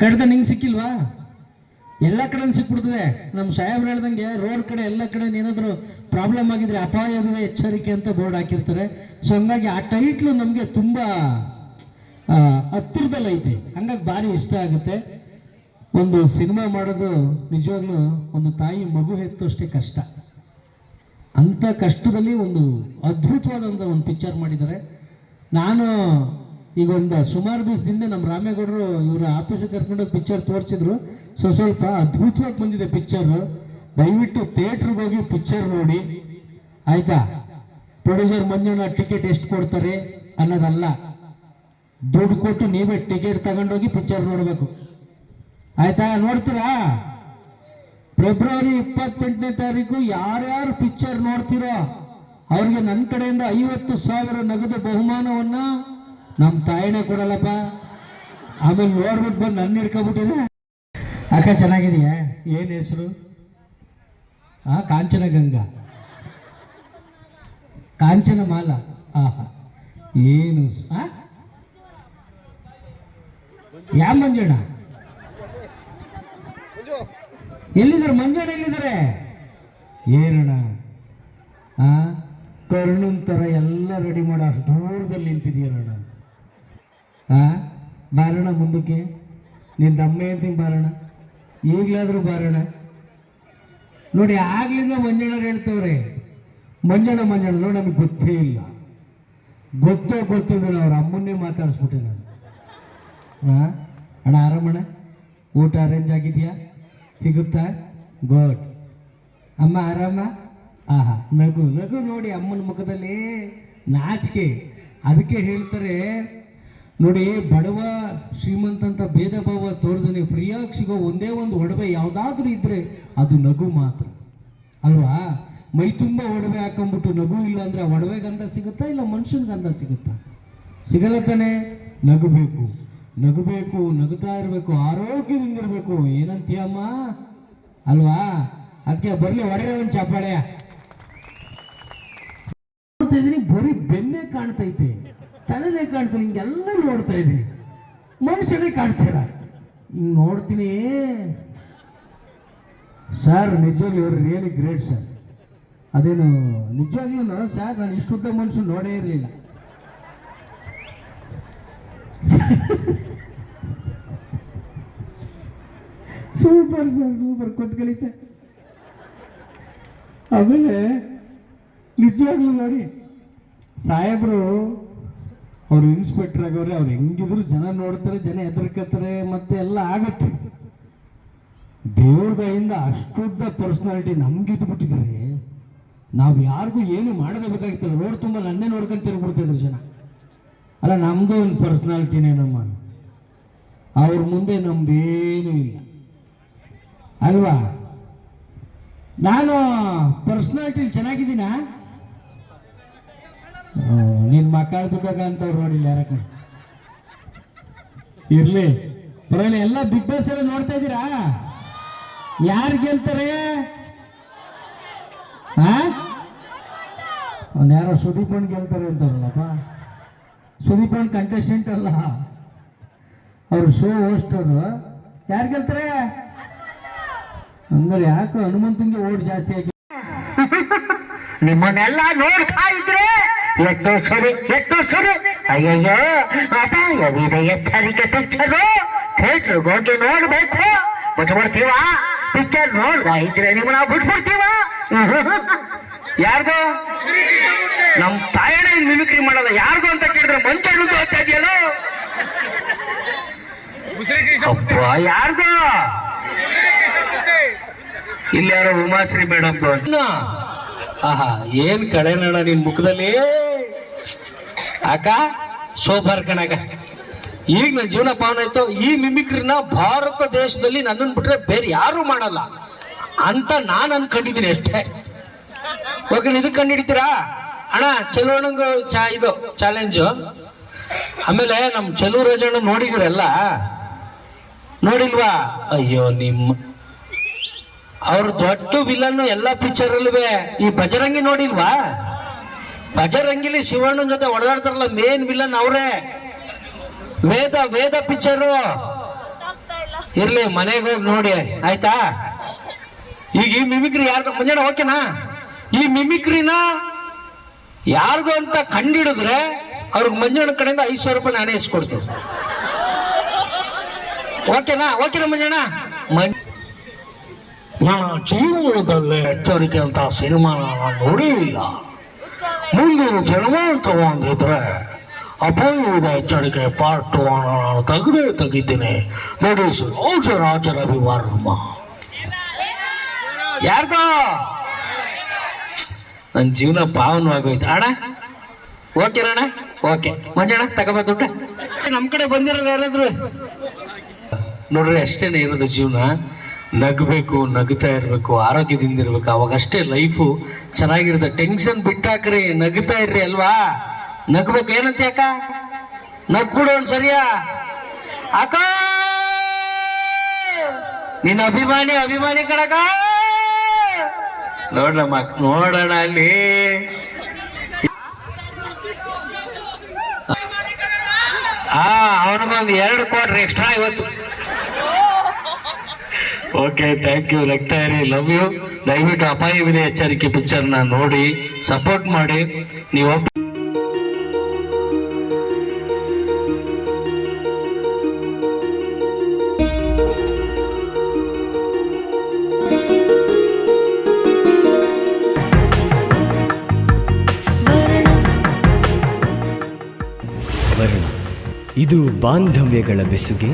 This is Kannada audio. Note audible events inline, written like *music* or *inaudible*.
ಕಡ್ದ ನಿಂಗೆ ಸಿಕ್ಕಿಲ್ವಾ? ಎಲ್ಲ ಕಡೆ ಸಿಕ್ಬಿಡ್ತದೆ. ನಮ್ಮ ಸಾಹೇಬ್ರು ಹೇಳ್ದಂಗೆ ರೋಡ್ ಕಡೆ, ಎಲ್ಲ ಕಡೆ ಏನಾದರೂ ಪ್ರಾಬ್ಲಮ್ ಆಗಿದ್ರೆ ಅಪಾಯವೇ ಎಚ್ಚರಿಕೆ ಅಂತ ಬೋರ್ಡ್ ಹಾಕಿರ್ತಾರೆ. ಸೊ ಹಂಗಾಗಿ ಆ ಟೈಟ್ಲು ನಮಗೆ ತುಂಬ ಹತ್ತಿರದಲ್ಲಿ ಹಂಗಾಗಿ ಭಾರಿ ಇಷ್ಟ ಆಗುತ್ತೆ. ಒಂದು ಸಿನಿಮಾ ಮಾಡೋದು ನಿಜವಾಗ್ಲೂ ಒಂದು ತಾಯಿ ಮಗು ಹೆತ್ತಷ್ಟೇ ಕಷ್ಟ. ಅಂಥ ಕಷ್ಟದಲ್ಲಿ ಒಂದು ಅದ್ಭುತವಾದಂಥ ಒಂದು ಪಿಕ್ಚರ್ ಮಾಡಿದ್ದಾರೆ. ನಾನು ಈಗ ಒಂದು ಸುಮಾರು ದಿವಸದಿಂದ ನಮ್ಮ ರಾಮೇಗೌಡರು ಇವರ ಆಫೀಸಿಗೆ ಕರ್ಕೊಂಡೋಗಿ ಪಿಕ್ಚರ್ ತೋರಿಸಿದ್ರು. ಸೊ ಸ್ವಲ್ಪ ಅದ್ಭುತವಾಗಿ ಬಂದಿದೆ ಪಿಕ್ಚರು ದಯವಿಟ್ಟು ಥಿಯೇಟ್ರಿಗೆ ಹೋಗಿ ಪಿಕ್ಚರ್ ನೋಡಿ. ಆಯ್ತಾ? ಪ್ರೊಡ್ಯೂಸರ್ ಮಂಜುನ ಟಿಕೆಟ್ ಎಷ್ಟು ಕೊಡ್ತಾರೆ ಅನ್ನೋದಲ್ಲ. ದುಡ್ಡು ಕೊಟ್ಟು ನೀವೇ ಟಿಕೆಟ್ ತಗೊಂಡೋಗಿ ಪಿಕ್ಚರ್ ನೋಡಬೇಕು. ಆಯ್ತಾ? ನೋಡ್ತೀರಾ? ಫೆಬ್ರವರಿ ಇಪ್ಪತ್ತೆಂಟನೇ ತಾರೀಕು ಯಾರ್ಯಾರು ಪಿಕ್ಚರ್ ನೋಡ್ತೀರೋ, ಅವ್ರಿಗೆ ನನ್ನ ಕಡೆಯಿಂದ ಐವತ್ತು ಸಾವಿರ ನಗದು ಬಹುಮಾನವನ್ನ ನಮ್ಮ ತಾಯಿನೇ ಕೊಡಲ್ಲಪ್ಪ. ಆಮೇಲೆ ನೋಡ್ಬಿಟ್ಟು ಬಂದು ನನ್ನ ಹಿಡ್ಕೊಬಿಟ್ಟಿದೆ. ಅಕ್ಕ, ಚೆನ್ನಾಗಿದೆಯಾ? ಏನು ಹೆಸರು? ಆ ಕಾಂಚನ ಗಂಗಾ ಕಾಂಚನ ಮಾಲ. ಆಹಾ. ಏನು? ಯಾ ಮಂಜಣ್ಣ? ಎಲ್ಲಿದ್ದಾರೆ? ಮಂಜಣ್ಣ ಎಲ್ಲಿದ್ದಾರೆ? ಏನಣ್ಣ ಆ? ಕರ್ಣನ್ ಥರ ಎಲ್ಲ ರೆಡಿ ಮಾಡೋ ಅಷ್ಟು ದೂರದಲ್ಲಿ ನಿಂತಿದೆಯಲ್ಲಣ್ಣ ಬಾರಣ ಮುಂದಕ್ಕೆ. ನಿನ್ನ ದಮ್ಮೆ ಅಂತ ಬಾರಣ ಈಗಲಾದರೂ ಬಾರೋಣ ನೋಡಿ, ಆಗ್ಲಿಂದ ಮಂಜಣ್ಣ ಹೇಳ್ತವ್ರೆ. ಮಂಜಣ್ಣ ಮಂಜಣ್ಣ, ನೋಡಿ, ನಮಗೆ ಗೊತ್ತೇ ಇಲ್ಲ. ಗೊತ್ತೋ ಗೊತ್ತಿಲ್ಲ ಅವ್ರ ಅಮ್ಮನ್ನೇ ಮಾತಾಡಿಸ್ಬಿಟ್ಟೆ ನಾನು. ಹಾ ಅಣ್ಣ, ಆರಾಮಣ್ಣ? ಊಟ ಅರೇಂಜ್ ಆಗಿದೆಯಾ? ಸಿಗುತ್ತಾ? ಗುಡ್ ಅಮ್ಮ, ಆರಾಮ? ಆಹಾ, ನಗು ನಗು ನೋಡಿ ಅಮ್ಮನ ಮುಖದಲ್ಲಿ ನಾಚಿಕೆ. ಅದಕ್ಕೆ ಹೇಳ್ತಾರೆ ನೋಡಿ, ಬಡವ ಶ್ರೀಮಂತ ಅಂತ ಭೇದ ಭಾವ ತೋರ್ದನೆ ಫ್ರೀಯಾಗಿ ಸಿಗೋ ಒಂದೇ ಒಂದು ಒಡವೆ ಯಾವುದಾದ್ರೂ ಇದ್ರೆ ಅದು ನಗು ಮಾತ್ರ. ಅಲ್ವಾ? ಮೈ ತುಂಬ ಒಡವೆ ಹಾಕೊಂಡ್ಬಿಟ್ಟು ನಗು ಇಲ್ಲ ಅಂದ್ರೆ ಆ ಒಡವೆ ಗಂಧ ಸಿಗುತ್ತಾ ಇಲ್ಲ ಮನುಷ್ಯನ ಗಂಧ ಸಿಗುತ್ತಾ? ಸಿಗಲ್ಲ ತಾನೆ? ನಗಬೇಕು. ನಗಬೇಕು, ನಗುತ್ತಾ ಇರಬೇಕು, ಆರೋಗ್ಯದಿಂದ ಇರಬೇಕು. ಏನಂತೀಯಮ್ಮ ಅಲ್ವಾ? ಅದಕ್ಕೆ ಬರ್ಲಿ ಒಡೆಯ ಒಂದು ಇದೀನಿ ಬರೀ ಬೆನ್ನೆ ಕಾಣ್ತೈತೆ. ತಲೆನೇ ಕಾಣ್ತೀನಿ ಹಿಂಗೆಲ್ಲ ನೋಡ್ತಾ ಇದ್ದೀನಿ ಮನುಷ್ಯನೇ ಕಾಣ್ತೀರ ಹಿಂಗೆ ನೋಡ್ತೀನಿ. ಸರ್ ನಿಜವಾಗಿ ಇವರು ರಿಯಲಿ ಗ್ರೇಟ್ ಸರ್ ಅದೇನು, ನಿಜವಾಗ್ಲೂ ಸರ್ ನಾನು ಇಷ್ಟು ಉದ್ದ ಮನುಷ್ಯ ನೋಡೇ ಇರಲಿಲ್ಲ. ಸೂಪರ್ ಸರ್ ಸೂಪರ್ ಕೂತ್ಕೊಳ್ಳಿ ಸರ್ ಆಮೇಲೆ, ನಿಜವಾಗ್ಲೂ ನೋಡಿ, ಸಾಹೇಬರು ಅವ್ರು ಇನ್ಸ್ಪೆಕ್ಟರ್ ಆಗವ್ರೆ, ಅವ್ರು ಹೆಂಗಿದ್ರು ಜನ ನೋಡ್ತಾರೆ, ಜನ ಹೆದರ್ಕತ್ತಾರೆ, ಮತ್ತೆ ಎಲ್ಲ ಆಗತ್ತೆ. ದೇವ್ರ ದಯಿಂದ ಅಷ್ಟುದ್ದ ಪರ್ಸನಾಲಿಟಿ ನಮ್ಗಿದ್ಬಿಟ್ಟಿದ್ದಾರೆ ನಾವು ಯಾರಿಗೂ ಏನು ಮಾಡದೇ ಬೇಕಾಗಿತ್ತಲ್ಲ, ರೋಡ್ ತುಂಬ ನನ್ನೇ ನೋಡ್ಕೊಂತ ತಿರ್ಗ್ಬಿಡ್ತಿದ್ರು ಜನ. ಅಲ್ಲ, ನಮ್ದು ಒಂದು ಪರ್ಸನಾಲಿಟಿನೇ ನಮ್ಮ. ಅವ್ರ ಮುಂದೆ ನಮ್ದೇನೂ ಇಲ್ಲ. ಅಲ್ವಾ? ನಾನು ಪರ್ಸನಾಲಿಟಿ ಚೆನ್ನಾಗಿದ್ದೀನಾ? ನಿನ್ ಮಕ್ಕಳ ಬಿದ್ದಾಗ ಅಂತವ್ರು ನೋಡಿಲ್ಲ ಯಾರಕ್ಕ? ಇರ್ಲಿ. ಪರವಾಗಿಲ್ಲ, ಎಲ್ಲ ಬಿಗ್ ಬಾಸ್ ಎಲ್ಲ ನೋಡ್ತಾ ಇದ್ದೀರಾ? ಯಾರು ಗೆಲ್ತಾರೆ? ಅವ್ನು ಯಾರೋ ಸುದೀಪ್ ಅಣ್ಣ ಗೆಲ್ತಾರೆ ಅಂತಾರಲ್ಲಪ್ಪ ಸುದೀಪ್ ಅಣ್ಣ ಕಂಟೆಸ್ಟೆಂಟ್ ಅಲ್ಲ. ಅವ್ರ ಶೋ ಹೋಸ್ಟರು ಯಾರು ಗೆಲ್ತಾರೆ? ಹಂಗಾರೆ ಯಾಕೋ ಹನುಮಂತಂಗೆ ಓಟ್ ಜಾಸ್ತಿ ಆಗಿ ನಿಮ್ಮನ್ನೆಲ್ಲ ನೋಡ್ತಾ ಇದ್ರೆ ಎದ್ದು ಸರಿ ಅಯ್ಯಯ್ಯ ಅಪಾಯವಿದೆ ಎಚ್ಚರಿಕೆ ಪಿಕ್ಚರು ಥಿಯೇಟ್ರಿಗೆ ಹೋಗಿ ನೋಡ್ಬೇಕು. ಬಿಟ್ಬಿಡ್ತೀವ? ಪಿಕ್ಚರ್ ನೋಡ್ದ ಇದ್ರೆ ನಿಮ್ಮನ್ನ ಬಿಟ್ಬಿಡ್ತೀವ? *laughs* ಯಾರ್ಗೋ? ನಮ್ ತಾಯಣ್ಣ ಮಿಮಿಕ್ರಿ ಮಾಡಲ್ಲ ಯಾರ್ಗೋ ಅಂತ ಕೇಳಿದ್ರೆ ಮಂಚಣ್ಣದು ಹೋಗ್ತಾ ಇದೆಯಲ್ಲ? ಅಪ್ಪ ಯಾರ್ಗೋ? ಇಲ್ಲಿ ಯಾರೋ ಉಮಾಶ್ರೀ ಮೇಡಮ್? ಆಹಾ, ಏನ್ ನೋಡ ನಿನ್ ಮುಖದಲ್ಲಿ? ಅಕ್ಕ, ಸೋಬಾರ್ ಕಣಕ ಈಗ ನನ್ನ ಜೀವನ ಪಾವನ ಆಯ್ತು. ಈ ಮಿಮಿಕ್ರಿನ ಭಾರತ ದೇಶದಲ್ಲಿ ನನ್ನನ್ನು ಬಿಟ್ರೆ ಬೇರೆ ಯಾರು ಮಾಡಲ್ಲ. ಅಂತ ನಾನು ಅನ್ಕೊಂಡಿದ್ದೀನಿ ಅಷ್ಟೇ. ಓಕೆ ಇದಕ್ಕೆ ಕಂಡು ಹಿಡಿತೀರಾ? ಅಣ್ಣ, ಚೆಲುವಣ್ಣಂಗ ಚಾ, ಇದು ಚಾಲೆಂಜು ಆಮೇಲೆ ನಮ್ಮ ಚೆಲುವ ರಾಜಣ್ಣ ನೋಡಿದಿರಲ್ಲ? ನೋಡಿಲ್ವಾ? ಅಯ್ಯೋ, ನಿಮ್ಮ ಅವ್ರ ದೊಡ್ಡ ವಿಲನ್ ಎಲ್ಲಾ ಪಿಕ್ಚರ್ ಅಲ್ವೇ ಈ ಬಜರಂಗಿ ನೋಡಿಲ್ವಾ? ಬಜರಂಗಿಲಿ ಶಿವಣ್ಣನ ಜೊತೆ ಹೊಡೆದಾಡ್ತಾರಲ್ಲ ಮೇನ್ ವಿಲನ್ ಅವರೇ. ವೇದ ವೇದ ಪಿಕ್ಚರು ಇರ್ಲಿ, ಮನೆಗೆ ಹೋಗಿ ನೋಡಿ, ಆಯ್ತಾ? ಈಗ ಈ ಮಿಮಿಕ್ರಿ ಯಾರ್ದು? ಮುಂಜಾನೆ ಓಕೆನಾ ಈ ಮಿಮಿಕ್ರಿನ ಯಾರಿಗೂ ಅಂತ ಕಂಡಿಡಿದ್ರೆ ಅವ್ರಿಗೆ ಮಂಜಣ್ಣ ಕಡೆಯಿಂದ ಐದು ಸಾವಿರ ರೂಪಾಯಿ ನಾನೇ ಇಸ್ಕೊಡ್ತೀನಿ ಓಕೆನಾ ಓಕೆನಾ ಮಂಜಣ್ಣ? ಮಂ ನನ್ನ ಜೀವನದಲ್ಲೇ ಎಚ್ಚರಿಕೆ ಅಂತ ಸಿನಿಮಾ ನಾನು ನೋಡೇ ಇಲ್ಲ ಮುಂದಿನ ಜನ್ಮ ಅಂತ ಒಂದಿದ್ರೆ ಅಪಾಯವಿದ ಎಚ್ಚರಿಕೆ ಪಾರ್ಟ್ ಟು ನಾನು ತೆಗೆದೇ ತೆಗಿತೀನಿ ರಾಜ ರಾಜರ ವಿವರ್ಮ ಯಾರ್ದ? ನನ್ನ ಜೀವನ ಪಾವನವಾಗೋಯ್ತು ಅಣ್ಣ ಓಕೆ ಅಣ್ಣ ಓಕೆ ಮಂಜಣ್ಣ, ತಗೋಬ ದುಡ್ಡ. ನಮ್ಮ ಕಡೆ ಬಂದಿರೋದು ಯಾರಾದ್ರು? ನೋಡ್ರಿ, ಅಷ್ಟೇನೆ ಇರೋದು ಜೀವನ. ನಗಬೇಕು, ನಗ್ತಾ ಇರಬೇಕು, ಆರೋಗ್ಯದಿಂದ ಇರಬೇಕು. ಅವಾಗ ಅಷ್ಟೇ ಲೈಫು ಚೆನ್ನಾಗಿರುತ್ತೆ. ಟೆನ್ಷನ್ ಬಿಟ್ಟಾಕ್ರಿ, ನಗ್ತಾ ಇರ್ರಿ ಅಲ್ವಾ? ನಗ್ಬೇಕು. ಏನಂತ ಯಾಕ ನಗ್ಬಿಡು ಒಂದು ಸರಿಯಾ? ಅಕ್ಕ! ನಿನ್ನ ಅಭಿಮಾನಿ ಅಭಿಮಾನಿ ಕಡಕ ನೋಡ್ರಮ್ಮ, ನೋಡೋಣ ಅಲ್ಲಿ. ಹಾ ಅವನಿಗೊಂದು ಎರಡು ಕೊಡ್ರಿ ಎಕ್ಸ್ಟ್ರಾ ಇವತ್ತು ಓಕೆ ಥ್ಯಾಂಕ್ ಯು ಇರಿ ಲವ್ ಯು ದಯವಿಟ್ಟು ಅಪಾಯವಿದೆ ಎಚ್ಚರಿಕೆ ಪಿಕ್ಚರ್ನ ನೋಡಿ ಸಪೋರ್ಟ್ ಮಾಡಿ. ನೀವು ಇದು ಬಾಂಧವ್ಯಗಳ ಬೆಸುಗೆ.